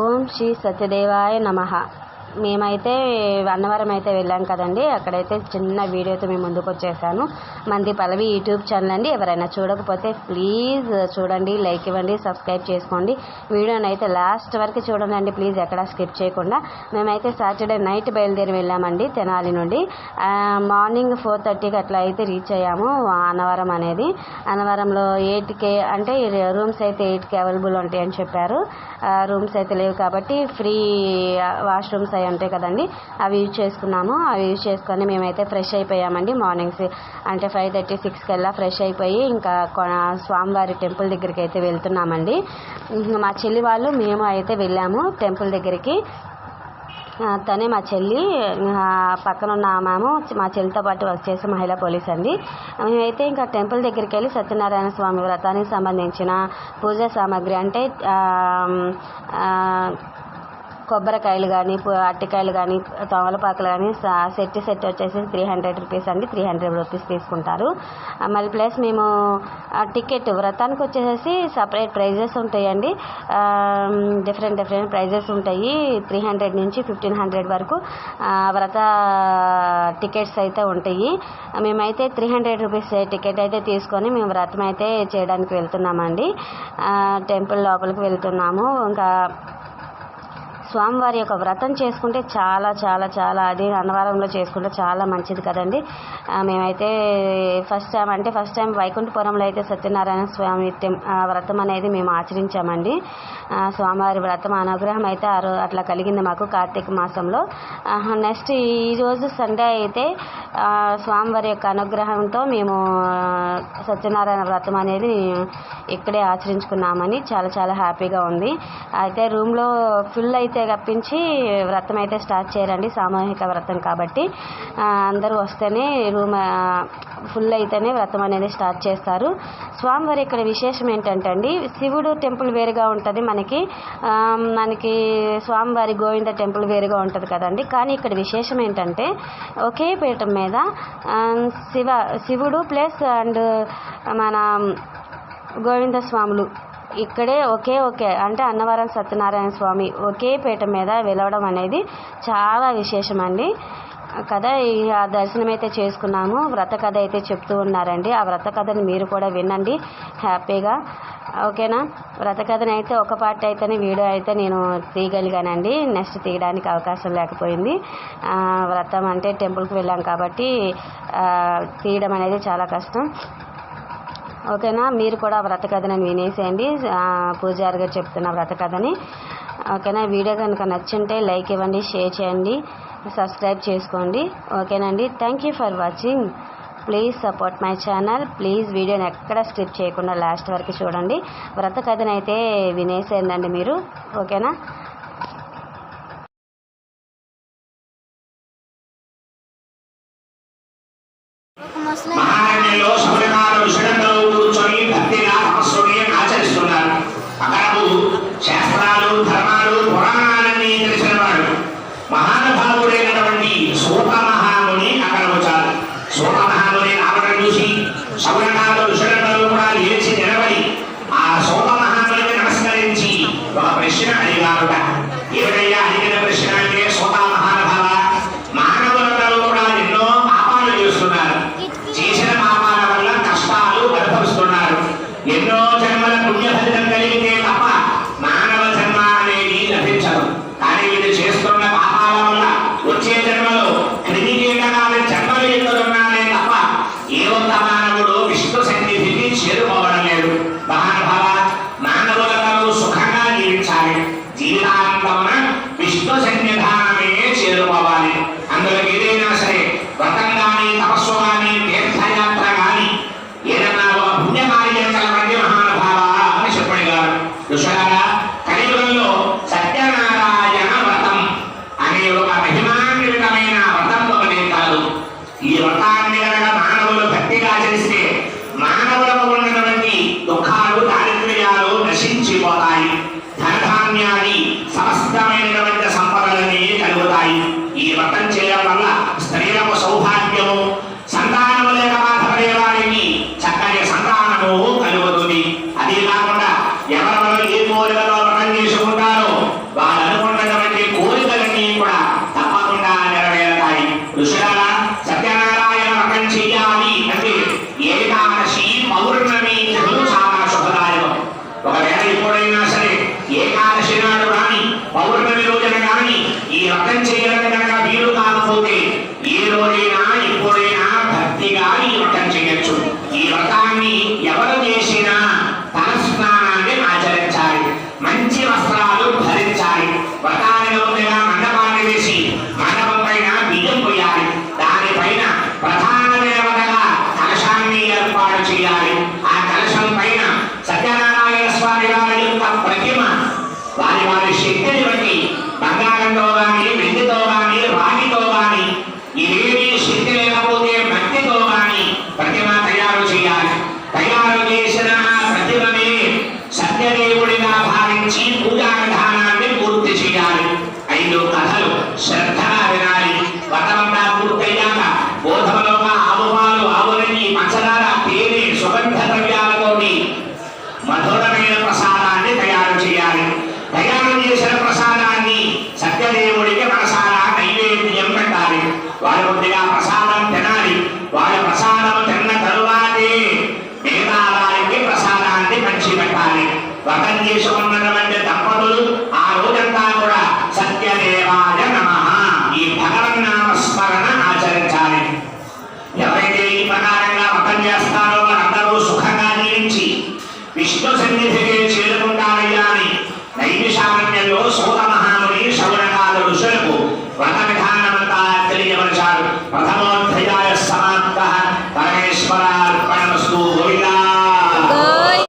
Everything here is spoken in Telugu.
ॐ श्रीसदेवाय नमः। మేమైతే అన్నవరం అయితే వెళ్ళాం కదండి. అక్కడైతే చిన్న వీడియోతో మేము ముందుకు వచ్చేసాను. మంది పల్లవి యూట్యూబ్ ఛానల్ అండి. ఎవరైనా చూడకపోతే ప్లీజ్ చూడండి లైక్ ఇవ్వండి సబ్స్క్రైబ్ చేసుకోండి. వీడియోని అయితే లాస్ట్ వరకు చూడండి. ప్లీజ్ ఎక్కడ స్కిప్ చేయకుండా. మేమైతే సాటర్డే నైట్ బయలుదేరి వెళ్ళామండి తెనాలి నుండి. మార్నింగ్ ఫోర్ థర్టీకి అట్లా అయితే రీచ్ అయ్యాము అన్నవరం అనేది. అన్నవరంలో ఎయిట్కే అంటే రూమ్స్ అయితే ఎయిట్కే అవైలబుల్ ఉంటాయి అని చెప్పారు రూమ్స్ అయితే లేవు కాబట్టి ఫ్రీ వాష్రూమ్స్ అవి అంటే కదండి అవి యూజ్ చేసుకున్నాము. అవి యూజ్ చేసుకొని మేమైతే ఫ్రెష్ అయిపోయామండి మార్నింగ్స్. అంటే ఫైవ్ థర్టీ సిక్స్ వెళ్ళా ఫ్రెష్ అయిపోయి ఇంకా స్వామివారి టెంపుల్ దగ్గరికి అయితే వెళ్తున్నామండి మా చెల్లి వాళ్ళు మేము అయితే వెళ్ళాము టెంపుల్ దగ్గరికి. తనే మా చెల్లి పక్కన ఉన్న మేము మా చెల్లితో పాటు వర్క్ చేసే మహిళా పోలీస్ అండి. మేమైతే ఇంకా టెంపుల్ దగ్గరికి వెళ్ళి సత్యనారాయణ స్వామి వ్రతానికి సంబంధించిన పూజా సామాగ్రి అంటే కొబ్బరికాయలు కానీ అరటికాయలు కానీ తమలపాకులు కానీ సెట్ సెట్ వచ్చేసి త్రీ హండ్రెడ్ రూపీస్ అండి. త్రీ హండ్రెడ్ రూపీస్ తీసుకుంటారు. మళ్ళీ ప్లస్ మేము టికెట్ వ్రతానికి వచ్చేసి సపరేట్ ప్రైజెస్ ఉంటాయండి. డిఫరెంట్ డిఫరెంట్ ప్రైజెస్ ఉంటాయి. త్రీ హండ్రెడ్ నుంచి ఫిఫ్టీన్ హండ్రెడ్ వరకు వ్రత టికెట్స్ అయితే ఉంటాయి. మేమైతే త్రీ హండ్రెడ్ రూపీస్ టికెట్ అయితే తీసుకొని మేము వ్రతం అయితే చేయడానికి వెళ్తున్నామండి. టెంపుల్ లోపలికి వెళ్తున్నాము. ఇంకా స్వామివారి యొక్క వ్రతం చేసుకుంటే చాలా చాలా చాలా అది అన్నవరంలో చేసుకుంటే చాలా మంచిది కదండి. మేమైతే ఫస్ట్ టైం అంటే ఫస్ట్ టైం వైకుంఠపురంలో అయితే సత్యనారాయణ స్వామి ఆ, వ్రతం అనేది మేము ఆచరించామండి. స్వామివారి వ్రతం అనుగ్రహం అయితే అట్లా కలిగింది మాకు కార్తీక మాసంలో. నెక్స్ట్ ఈరోజు సండే అయితే స్వామివారి యొక్క అనుగ్రహంతో మేము సత్యనారాయణ వ్రతం అనేది ఇక్కడే ఆచరించుకున్నామని చాలా చాలా హ్యాపీగా ఉంది. అయితే రూమ్లో ఫుల్ అయితే గప్పించి వ్రతం అయితే స్టార్ట్ చేయరండి సామూహిక వ్రతం కాబట్టి. అందరూ వస్తేనే రూమ్ ఫుల్ అయితేనే వ్రతం అనేది స్టార్ట్ చేస్తారు. స్వామివారి ఇక్కడ విశేషం ఏంటంటే అండి శివుడు టెంపుల్ వేరుగా ఉంటుంది మనకి. మనకి స్వామివారి గోవింద టెంపుల్ వేరుగా ఉంటుంది కదండి. కానీ ఇక్కడ విశేషం ఏంటంటే ఒకే పీఠం మీద. Um, శివ శివుడు ప్లస్ అండ్ మన um, గోవింద స్వాములు. ఇక్కడే ఒకే ఒకే అంటే అన్నవరం సత్యనారాయణ స్వామి ఒకే పీట మీద వెలవడం అనేది చాలా విశేషం అండి కథ ఆ దర్శనం అయితే చేసుకున్నాము వ్రత కథ అయితే చెప్తూ ఉన్నారండి. ఆ వ్రత కథని మీరు కూడా వినండి. హ్యాపీగా. ఓకేనా? వ్రత కథని అయితే ఒక పార్ట్ అయితేనే వీడియో అయితే నేను తీయగలిగానండి. నెక్స్ట్ తీయడానికి అవకాశం లేకపోయింది. వ్రతం అంటే టెంపుల్కి వెళ్ళాం కాబట్టి తీయడం అనేది చాలా కష్టం. ఓకేనా? మీరు కూడా వ్రత కథని వినేసేయండి. పూజారి గారు చెప్తున్న వ్రత కథని. ఓకేనా? వీడియో కనుక నచ్చుంటే లైక్ ఇవ్వండి షేర్ చేయండి. సబ్స్క్రైబ్ చేసుకోండి. ఓకేనండి. Thank you for watching please support my channel please వీడియోని ఎక్కడ స్కిప్ చేయకుండా లాస్ట్ వరకు చూడండి. వ్రత కథనైతే వినేసేయండి మీరు. ఓకేనా? ఈ వ్రతాన్ని కనుక మానవులు భక్తిగా చేస్తే మానవులకు ఉన్నటువంటి దుఃఖాలు దారిద్ర్యాలు నశించిపోతాయి. ధనధాన్యాన్ని సమస్తమైనటువంటి సంపదలన్నీ కలుగుతాయి. ఈ వ్రతం చేయడం వల్ల స్త్రీలకు సౌభాగ్యం సంతానము లేక బాధపడే వారికి చక్కని సంతానము కలుగుతుంది అదే కాకుండా ఎవరెవరు ఏ కోరికలో వ్రతం చేసుకుంటారో వాళ్ళు అనుకున్నటువంటి కోరికలన్నీ కూడా తప్పకుండా నెరవేరుతాయి ఋషులారా సత్యనారాయణ వ్రతం చెయ్యాలి అంటే ఏకాదశి పౌర్ణమి తిథులు చాలా శుభదాయకం ఒకవేళ ఎప్పుడైనా సరే ఏకాదశి నాడు కానీ పౌర్ణమి రోజున కానీ ఈ వ్రతం చేయడం కనుక వీలు కాకపోతే ఏ రోజైనా ఎప్పుడైనా భక్తిగా ఈ వ్రతం చేయొచ్చు. ఈ వ్రతాన్ని ఎవరు చేసినా తల స్నానాన్ని ఆచరించాలి. మంచి వస్త్రాలు ధరించాలి. వ్రతాన్ని ఉండగా మండపాన్ని వేసి మండపం పైన బియ్యం పోయాలి దానిపైన ప్రధాన దేవతగా కలశాన్ని ఏర్పాటు చేయాలి. ఆ కలశం పైన సత్యనారాయణ స్వామి వారి యొక్క ప్రతిమ వారి వారి శక్తిని బట్టి బంగారంతో కానీ వెండితో కానీ శివాయ నమ ఈ భగవన్నామ స్మరణ ఆచరించాలి. ఎవరైతే ఈ ప్రకారంగా వ్రతం చేస్తారో వారందరూ సుఖంగా జీవించి విష్ణు సన్నిధికి చేరుకుంటారయ్యా అని నైమిషారణ్యంలో సూత మహా